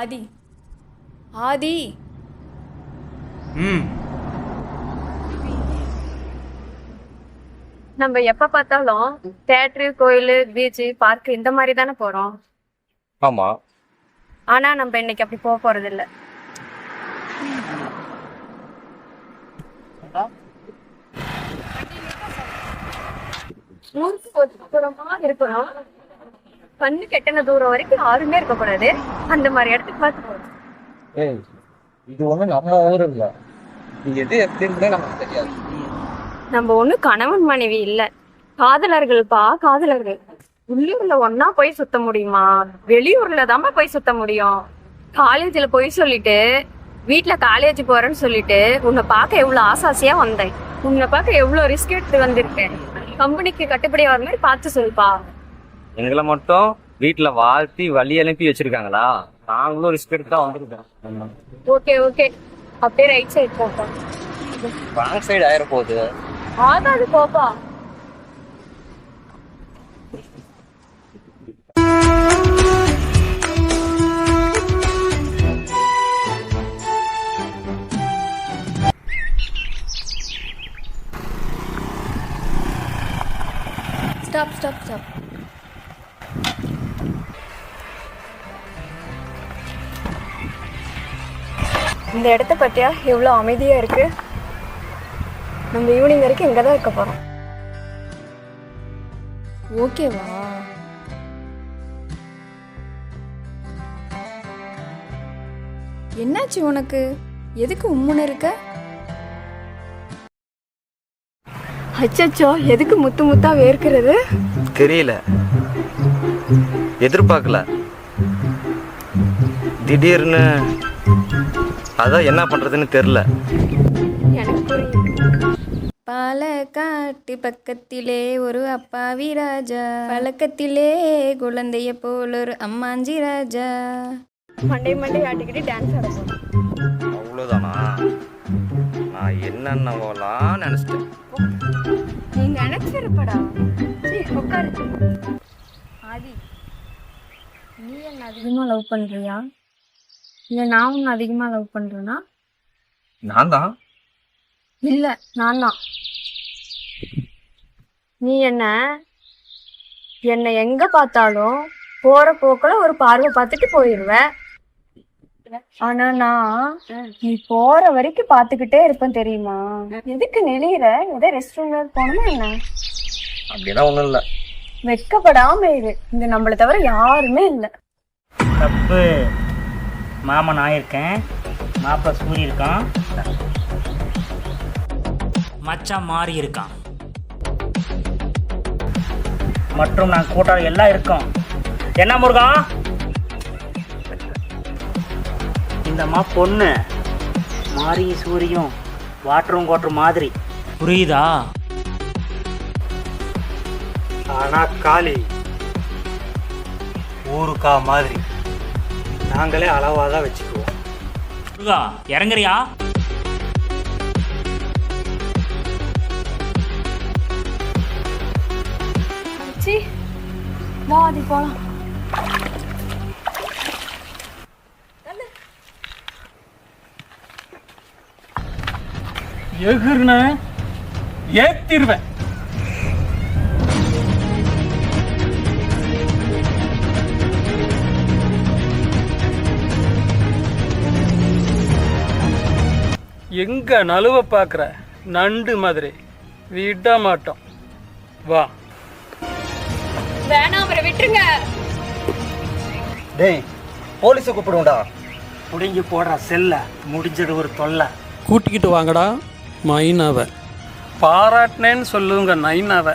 ஆதி. ஆதி. நம்ம எப்ப பார்த்தாலும் தேட்டரு கோயில் பீச் பார்க் இந்த மாதிரி தானே போறோம். ஆமா. ஆனா நம்ம இன்னைக்கு அப்படி போக போறது இல்ல. ஊருக்கு ஒதுக்குப்புறமா இருக்கணும் கண்ணு கெட்டின தூரம் வரைக்கும் யாருமே இருக்கக்கூடாது. அந்த மாதிரி இடத்துக்கு பார்த்து போறோம் ஏய் இது ஒண்ணும் நம்ம ஊர் இல்ல. எது எப்படின்னு நமக்கு தெரியாது. நம்ம ஒண்ணும் கணவன் மனைவி இல்ல. காதலர்கள்ப்பா காதலர்கள். உள்ளூர்ல ஒன்னா போய் சுத்த முடியுமா? வெளியூர்ல தாம்மா போய் சுத்த முடியும். காலேஜ்ல போய் சொல்லிட்டு வீட்ல காலேஜ் போறேன்னு சொல்லிட்டு உன்னை பார்க்க எவ்வளவு ஆசாசியா வந்தேன். உன்னை பார்க்க எவ்வளவு ரிஸ்க் எடுத்து வந்திருக்கேன். கம்பெனிக்கு கட்டுப்படி வர மாதிரி பார்த்து சொல்லுப்பா. எங்களை மட்டும் வீட்டுல வாழ்த்தி வழி அனுப்பி வச்சிருக்காங்களா? நாங்களும் ரிஸ்க் எடுத்து தான் வந்திருக்கோம். ஓகே ஓகே அப்படியே ரைட் சைடு போப்பா. ராங் சைடு ஆயிர போகுது. ஆகாது போப்பா. ஸ்டாப் ஸ்டாப் ஸ்டாப் இந்த இடத்த பத்தியா எவ்வளோ அமைதியா இருக்கு? நம்ம ஈவினிங் வரைக்கும் இங்கே தான் இருக்க போகிறோம் ஓகேவா? என்னாச்சு உனக்கு? எதுக்கு உம்முன்னு இருக்க? அச்சச்சோ எதுக்கு முத்து முத்தா வேர்க்கிறது? தெரியல. எதிர்பார்க்கல. திடீர்னு அதான் என்ன பண்றதுன்னு தெரியல. எனக்கு புரியுது பாலக்காட்டு பக்கத்திலே ஒரு அப்பாவி ராஜா பழக்கத்திலே குழந்தைய போல் ஒரு அம்மாஞ்சி ராஜா. மண்டை மண்டை ஆட்டிக்கிட்டு டான்ஸ் ஆட அவ்வளோதானா நான் என்னென்னவெல்லாம் நினைச்சிட்டேன். நீ நினைச்சிருப்படா உட்காரு. ஆதி நீ என்ன அதிகமா லவ் பண்றியா? இல்ல நான் உன்னை அதிகமா லவ் பண்றேனா? நான் தான் இல்ல நான் தான் நீ என்ன? என்னை எங்க பார்த்தாலும் போற போக்குல ஒரு பார்வை பார்த்துட்டு போயிருவ. ஆனா நான் நீ போற வரைக்கும் பாத்துக்கிட்டே இருப்பேன் தெரியுமா? எதுக்கு நெளியிற? எதை ரெஸ்ட் ரூம்ல போகணுமா என்ன? அப்படிலாம் ஒன்றும் இல்லை. வெட்கப்படாம இரு. இங்க நம்மள தவிர யாருமே இல்ல. தப்பு. மாமன் நான் இருக்கேன் மாப்பிள்ளை சூரி இருக்கான். மச்சான் மாறி இருக்கான். மற்றும் நான் கூட்டாளி எல்லாம் இருக்கோம். என்ன முருகா? இந்த மா பொண்ணு. மாறி சூரியும் வாட்டரும் கோட்டரும் மாதிரி. புரியுதா? ஆனா காளி ஊருக்கா மாதிரி. நாங்களே அளவாக தான் வச்சுக்குவோம். முருகா இறங்குறியா? சி போலாம். எகுர்ன ஏத்திருவேன். எங்க நழுவ பார்க்குற நண்டு மாதிரி. விட மாட்டோம். வா. வேணாம் அவரை விட்டுருங்க. டேய் போலீஸை கூப்பிடுவோம்டா. முடிஞ்சு போடுற செல்ல முடிஞ்சது ஒரு தொல்லை. கூட்டிக்கிட்டு வாங்கடா மைனாவை. பாராட்டினேன்னு சொல்லுங்க நைனாவை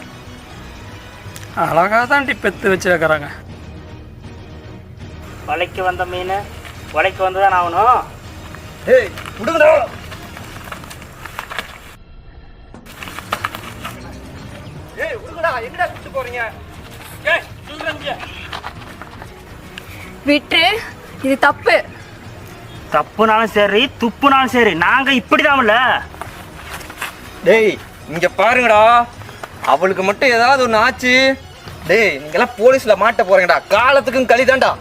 அழகாக தாண்டி பெத்து வச்சிருக்கிறாங்க. வலைக்கு வந்த மீன் வலைக்கு வந்து தான் ஆகணும்? டேய் விடுங்கடா. எங்கடா கூட்டு போறீங்க? விட்டு இது தப்பு. தப்புனாலும் சரி துப்புனாலும் சரி நாங்கள் இப்படி டேய் இங்க பாருங்கடா. அவளுக்கு மட்டும் ஏதாவது ஒன்று ஆச்சு. டேய் நீங்கெல்லாம் போலீஸ்ல மாட்ட போறீங்கடா. காலத்துக்கும் கழிதான்டா.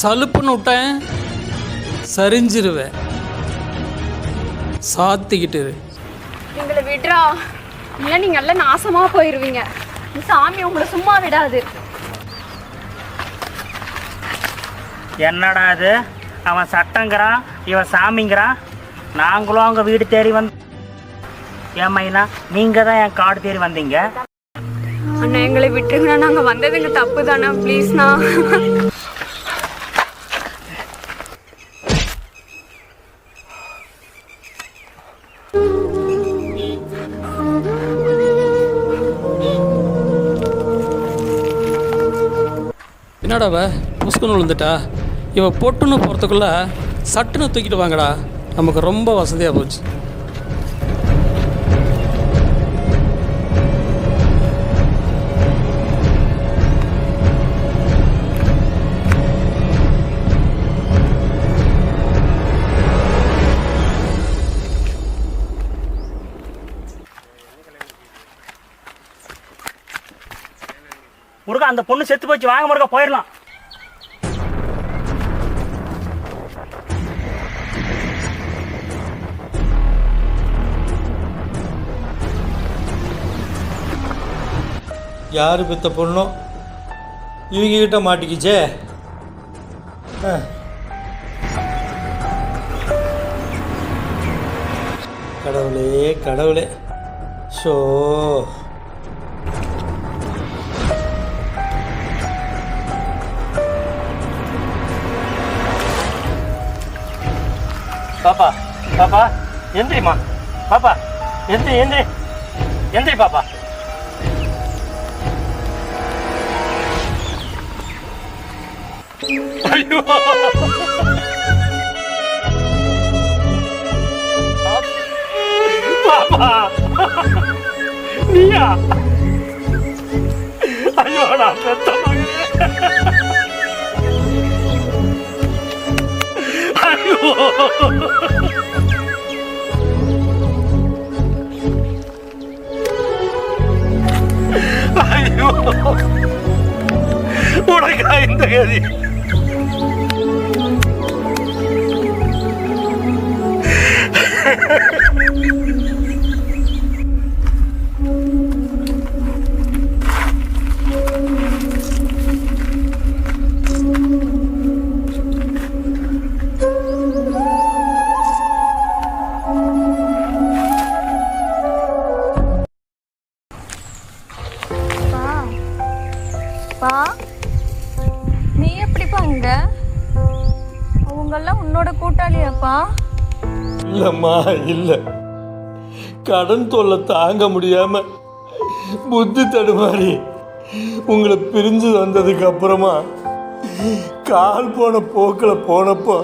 சலுப்புன்னு விட்டேன் சரிஞ்சிருவேன். சாத்திக்கிட்டு இரு. எங்களை விடுறா. இல்லை நீங்க எல்லாம் நாசமா போயிருவீங்க? இந்த சாமி உங்களை சும்மா விடாது. என்னடா இது? அவன் சட்டங்கிறான் இவன் சாமிங்கிறான். நாங்களும் அவங்க வீடு தேடி வந்து ஏன் மைனா நீங்கள் தான் என் காடு தேடி வந்தீங்க? அண்ணா எங்களை விட்டுருங்கண்ணா. நாங்க வந்ததுங்க தப்பு தானே ப்ளீஸ்ண்ணா என்னடா அவ? புஸ்குன்னு விழுந்துட்டா? இவ பொட்டுன்னு போகிறதுக்குள்ள சட்டுன்னு தூக்கிட்டு வாங்கடா. நமக்கு ரொம்ப வசதியாக போச்சு. முருகா அந்த பொண்ணு செத்து போச்சு வாங்க முருகா போயிடலாம். யார் பித்த பொண்ணும் இவங்க கிட்ட மாட்டிக்கிச்சே? ஆ. கடவுளே கடவுளே. ஷோ. பாப்பா பாப்பா எந்திரிமா பாப்பா எந்திரி எந்திரி எந்திரி பாப்பா. ஐயோ. பாப்பா. நீயா? ஐயோ நான் பெத்த ஐயோ ஐயோ உனக்கா இந்த கதி பா இல்லை. கடன் தொல்லை தாங்க முடியாம புத்தி தடுமாறி உங்களை பிரிஞ்சு வந்ததுக்கு அப்புறமா கால் போன போக்கில் போனப்போ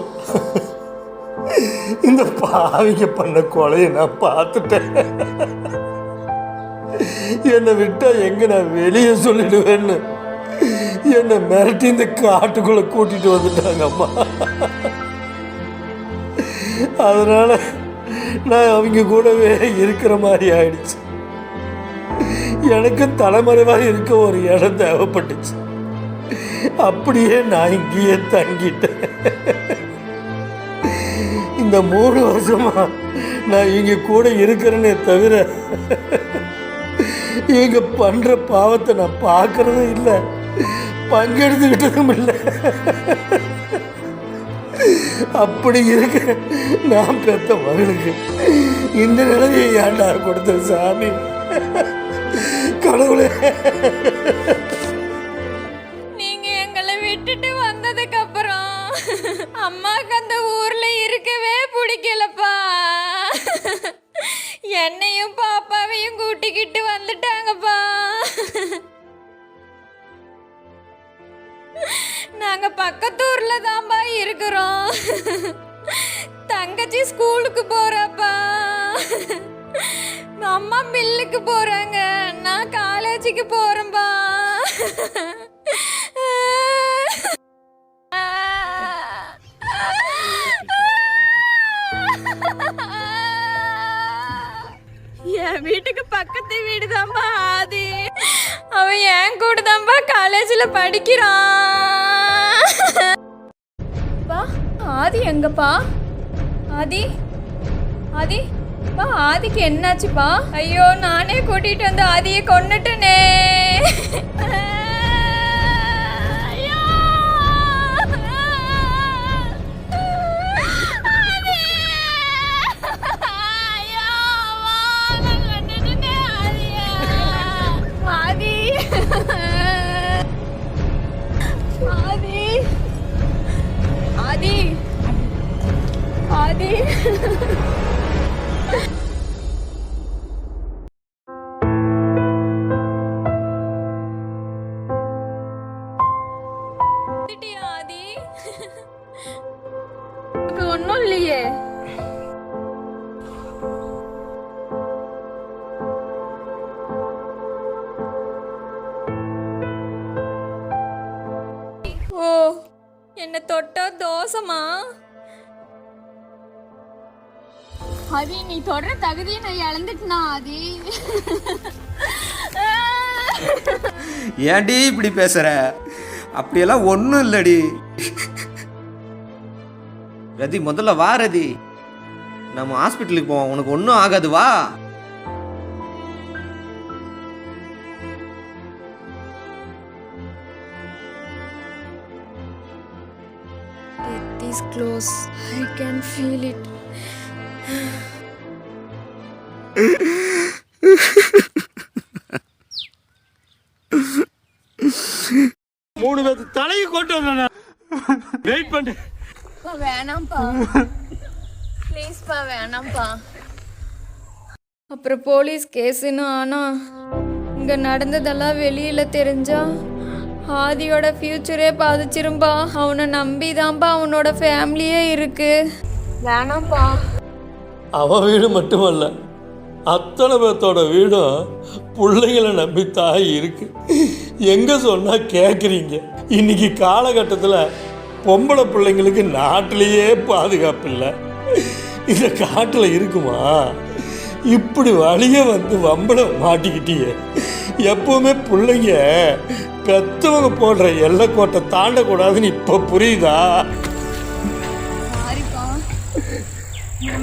இந்த பாவிங்க பண்ண கொலையை நான் பார்த்துட்டேன். என்னை விட்டா எங்க நான் வெளியே சொல்லிடுவேன்னு என்னை மிரட்டி இந்த காட்டுக்குள்ள கூட்டிட்டு வந்துட்டாங்க அம்மா அதனால நான் அவங்க கூடவே இருக்கிற மாதிரி ஆயிடுச்சு. எனக்கு தலைமறைவாக இருக்க ஒரு இடம் தேவைப்பட்டுச்சு. அப்படியே நான் இங்கேயே தங்கிட்டேன். இந்த மூணு வருஷமா நான் இங்க கூட இருக்கிறேனே தவிர இவங்க பண்ற பாவத்தை நான் பார்க்கறதும் இல்லை. பங்கெடுத்துக்கிட்டதும் இல்லை. அப்படி இருக்க. நான் பெத்த மகளுக்கு இந்த நிலையை ஏன்டா கொடுத்த சாமி? கடவுளே. நீங்க எங்களை விட்டுட்டு வந்ததுக்கு அப்புறம் அம்மாக்கு அந்த ஊர்ல இருக்கவே பிடிக்கலப்பா. என்னையும் பாப்பாவையும் கூட்டிக்கிட்டு வந்துட்டாங்கப்பா. நாங்க பக்கத்தூர்ல தான்பா இருக்கிறோம். தங்கச்சி ஸ்கூலுக்கு போறப்பா. அம்மா மில்லுக்கு போறாங்க. நான் காலேஜுக்கு போறேன்பா. என் வீட்டுக்கு பக்கத்து வீடு தான்பா ஆதி. அவன் என் கூட தான்பா காலேஜில் படிக்கிறான். பா ஆதி எங்கப்பா? ஆதி? ஆதி? பா ஆதிக்கு என்னாச்சுப்பா ஐயோ நானே கூட்டிட்டு வந்து ஆதியை கொண்டுட்டனே ஓ என்ன தொட்டா தோசமா ஆதி நீ தொடர தகுதியை நான் இழந்துட்டனா ஆதி ஏன்டி இப்படி பேசுற? அப்படியெல்லாம் ஒன்றும் இல்லடி. ரதி முதல்ல வா ரதி. நம்ம ஹாஸ்பிட்டலுக்கு போவோம். உனக்கு ஒன்றும் ஆகாது வா. Close. I can feel it. மூணு பேர்த்து தலையை கொண்டு வந்தேன் வெயிட் பண்ணு பா வேணாம்ப்பா ப்ளீஸ்ப்பா வேணாம்ப்பா அப்புறம் போலீஸ் கேஸுன்னு ஆனா இங்க நடந்ததெல்லாம் வெளியில தெரிஞ்சா ஆதியோட ஃபியூச்சரே பாதிச்சிரும்பா. அவனை நம்பிதான்ப்பா அவனோட ஃபேமிலியே இருக்கு. வேணாம்ப்பா அவன் வீடு மட்டுமல்ல அத்தனை பேர்த்தோட வீடும் பிள்ளைங்களை நம்பி தாய் இருக்கு. எங்க சொன்னா கேட்குறீங்க இன்னைக்கு காலகட்டத்தில் பொம்பளை பிள்ளைங்களுக்கு நாட்டிலேயே பாதுகாப்பு இல்லை. இந்த காட்டில் இருக்குமா? இப்படி வழிய வந்து வம்பள மாட்டிக்கிட்டியே. எப்பவுமே பிள்ளைங்க பெத்தவங்க போடுற எல்லைக்கோட்டை தாண்டக்கூடாதுன்னு இப்போ புரியுதா? சாரிப்பா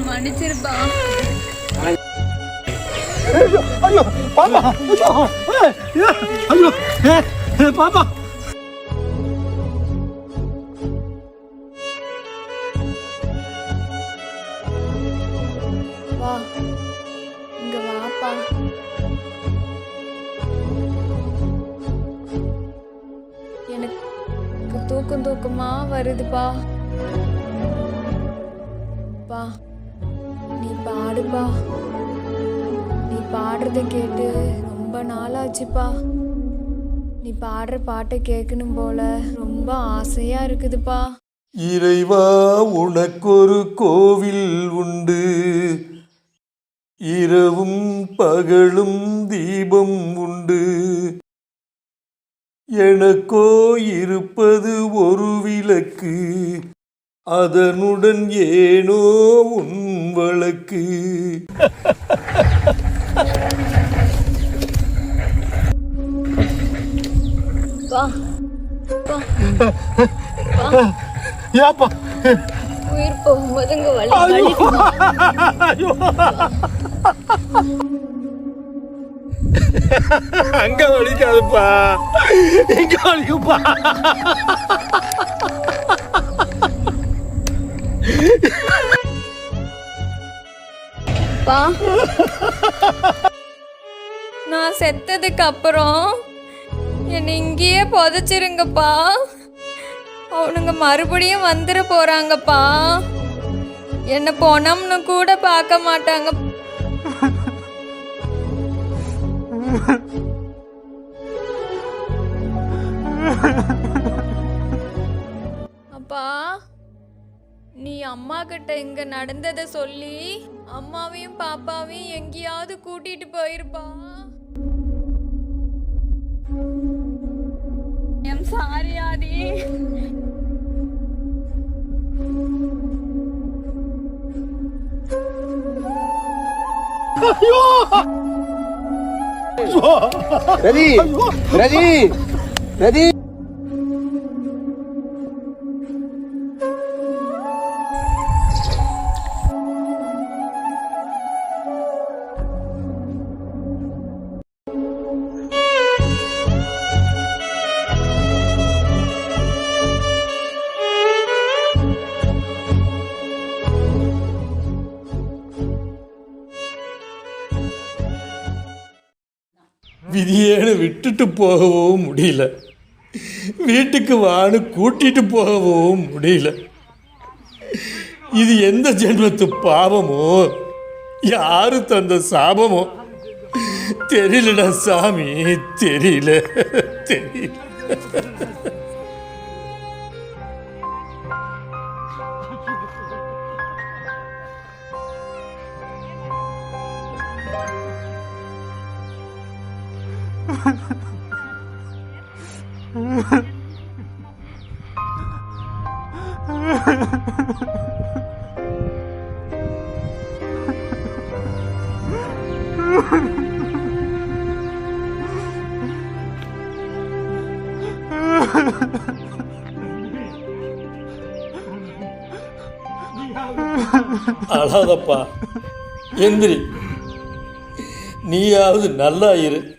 மன்னிச்சிருப்பா. பாப்பா வா எனக்கு தூக்கம் தூக்கமா வருதுப்பா. பா நீ பாடுப்பா. நீ பாடுறத கேட்டு ரொம்ப நாளாச்சுப்பா. நீ பாடுற பாட்டை கேட்கணும் போல ரொம்ப ஆசையா இருக்குதுப்பா. இறைவா உனக்கொரு கோவில் உண்டு. இரவும் பகலும் தீபம் உண்டு. எனக்கோ இருப்பது ஒரு விளக்கு. அதனுடன் ஏனோ உன் வழக்கு. ஏப்பா. உயிர் போகும்போது அங்க வலிக்காதுப்பா. இங்க வலிக்குப்பா நான் செத்ததுக்கு அப்புறம் என்னை இங்கேயே புதைச்சிருங்கப்பா. அவனுங்க மறுபடியும் வந்துட போறாங்கப்பா. என்ன பொணம்னு கூட பார்க்க மாட்டாங்க. அப்பா நீ அம்மா கிட்ட இங்க நடந்ததை சொல்லி அம்மாவையும் பாப்பாவையும் எங்கேயாவது கூட்டிட்டு போயிருப்பா. எம் சாரி ஆதி ரதி ரதி ரதி விட்டுட்டு போகவும் முடியல. வீட்டுக்கு வான்னு கூட்டிட்டு போகவும் முடியல. இது எந்த ஜென்மத்து பாவமோ? யாரு தந்த சாபமோ? தெரியலடா சாமி தெரியல தெரியல. அழாதப்பா. எந்திரி. நீயாவது நல்லா இரு.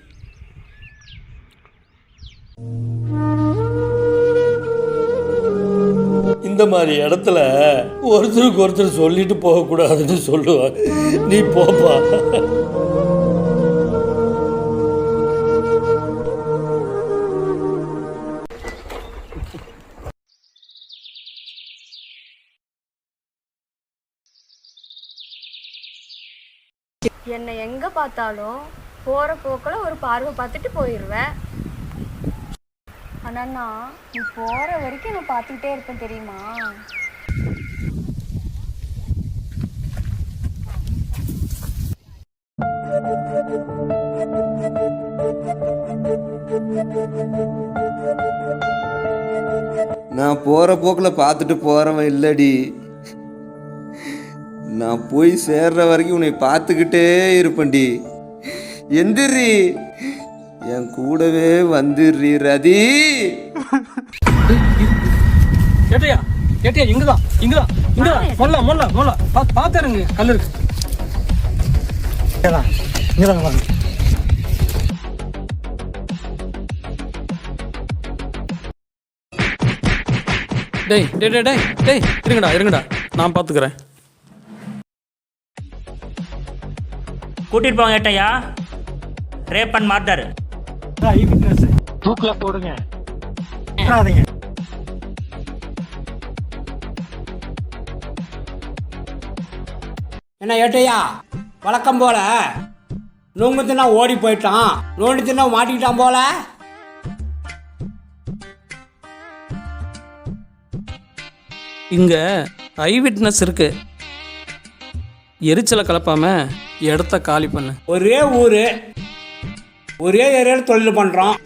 இந்த மாதிரி இடத்துல ஒருத்தருக்கு ஒருத்தர் சொல்லிட்டு போகக்கூடாதுன்னு சொல்லுவாங்க நீ போப்பா. பார்த்தாலும் போகிற போக்கில் ஒரு பார்வை பார்த்துட்டு போயிடுவேன் ஆனா நான் நீ போகிற வரைக்கும் நான் பார்த்துக்கிட்டே இருப்பேன் தெரியுமா? நான் போகிற போக்கில் பார்த்துட்டு போகிறவன் இல்லடி. நான் போய் சேர்ற வரைக்கும் உன்னை பார்த்துக்கிட்டே இருப்பேன்டி. எந்திரி. என் கூடவே வந்துடுறி ரதி. ஏட்டையா ஏட்டையா இங்கதான். இங்கதான். இங்கதான். மொல்ல மொல்ல மொல்ல. பாத்துருங்க கல் இருக்கு. இங்கதாங்க வாங்க டேய் டேய் டேய் டேய். டேய் இருங்கடா இருங்கடா. நான் பார்த்துக்கிறேன் கூட்டிட்டு போங்க ஏட்டையா. Rape and murder. தூக்கில் போடுங்க. என்ன ஏட்டையா? வழக்கம் போல. நூங்கு தின்னா ஓடி போயிட்டான். நோண்டி தின்னா மாட்டிக்கிட்டான் போல. இங்க ஐ விட்னஸ் இருக்கு. எரிச்சலை கலப்பாம இடத்த காலி பண்ணு. ஒரே ஊர் ஒரே ஏரியாவில் தொழில் பண்ணுறோம்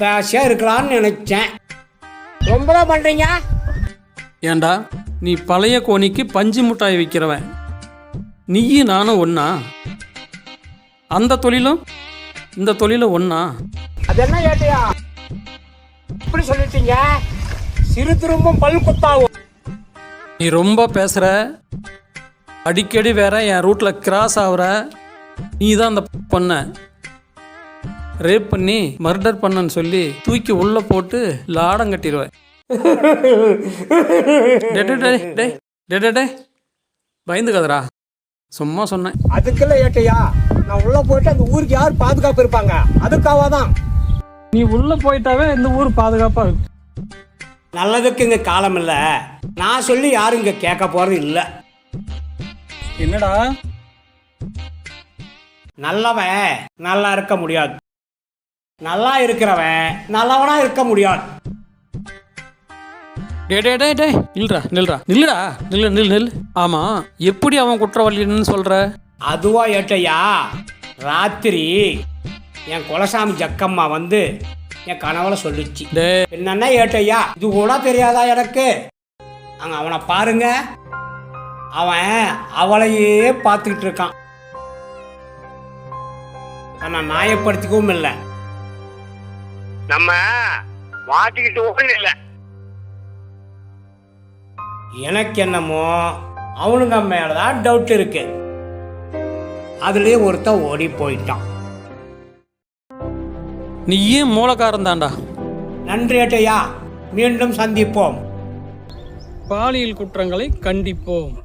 பேஷாக இருக்கலாம்னு நினச்சேன். ரொம்ப தான் பண்ணுறீங்க ஏண்டா நீ பழைய கோணிக்கு பஞ்சு மிட்டாய் விற்கிறவன் நீயும் நானும் ஒண்ணா? அந்த தொழிலும் இந்த தொழிலும் ஒண்ணா? அது என்ன ஏட்டையா? இப்படி சொல்லிட்டீங்க? சிறு திரும்பும் பல் குத்தாகும் நீ ரொம்ப பேசுற. அடிக்கடி வேற என் ரூட்ல கிராஸ் ஆகுற நீ தான் அந்த பொண்ண. ரேப் பண்ணி மர்டர் பண்ணன்னு சொல்லி தூக்கி உள்ள போட்டு லாடம் கட்டிடுவ டே டே, டே, டே, டே, டே, டே. பயந்துக்காதடா. சும்மா சொன்னேன். அதுக்குள்ள ஏட்டையா? நான் உள்ள போயிட்டு அந்த ஊருக்கு யார் பாதுகாப்பு இருப்பாங்க? அதுக்காக தான் நீ உள்ள போயிட்டாவே இந்த ஊர் பாதுகாப்பா இருக்கும் நல்லதுக்கு இங்க காலம் இல்ல நான் சொல்லி யாரும் இங்க கேட்க போறது இல்ல. என்னடா? நல்லவன் நல்லா இருக்க முடியாது. நல்லா இருக்கிறவன் நல்லவனா இருக்க முடியாது. டே டே டே டே நில்றா நில்றா. நில்லுடா. நில்லு நில் நில் ஆமா எப்படி அவன் குற்றவாளின்னு சொல்ற? அதுவா ஏட்டையா? ராத்திரி என் குலசாமி ஜக்கம்மா வந்து என் கனவுல சொல்லுச்சு. என்னன்னா ஏட்டையா? இது கூட தெரியாதா எனக்கு? அங்க அவனை பாருங்க. அவன் அவளையே பார்த்துக்கிட்டு இருக்கான். நான் நியாயப்படுத்திக்கவும் இல்லை. நம்ம மாட்டிக்கிட்டு இல்லை. எனக்கு என்னமோ அவனுங்க மேலதான் டவுட் இருக்கு. அதுலயே ஒருத்தன் ஓடி போயிட்டான். நீ ஏன் மூலக்காரன் தான்டா? நன்றி ஏட்டையா மீண்டும் சந்திப்போம். பாலியல் குற்றங்களை கண்டிப்போம்.